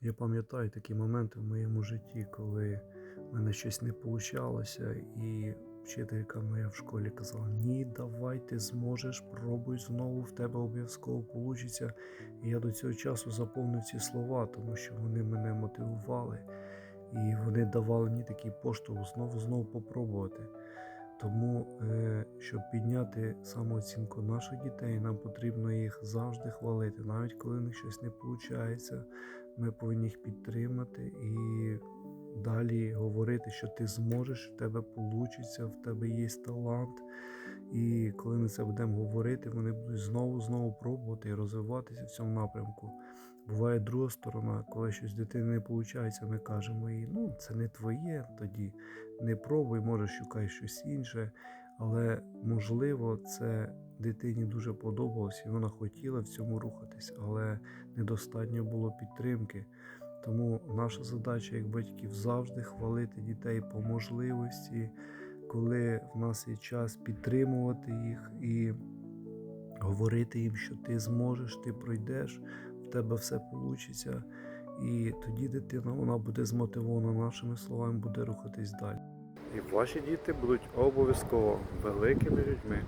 Я пам'ятаю такі моменти в моєму житті, коли в мене щось не вийшло, і вчителька моя в школі казала: Ні, давай, ти зможеш, пробуй знову, в тебе обов'язково вийде. І я до цього часу заповнив ці слова, тому що вони мене мотивували. І вони давали мені такий поштовх знову знову попробувати. Тому, е, щоб підняти самооцінку наших дітей, нам потрібно їх завжди хвалити, навіть коли в них щось не виходить. Ми повинні їх підтримати і далі говорити, що ти зможеш, в тебе вийде, в тебе є талант. І коли ми це будемо говорити, вони будуть знову знову пробувати і розвиватися в цьому напрямку. Буває друга сторона, коли щось дитини не виходить, ми кажемо їй, ну це не твоє, тоді не пробуй, може шукай щось інше. Але можливо, це дитині дуже подобалось, і вона хотіла в цьому рухатись, але недостатньо було підтримки. Тому наша задача як батьків завжди хвалити дітей по можливості, коли в нас є час підтримувати їх і говорити їм, що ти зможеш, ти пройдеш, в тебе все вийде. І тоді дитина вона буде змотивована нашими словами, буде рухатись далі. І ваші діти будуть обов'язково великими людьми.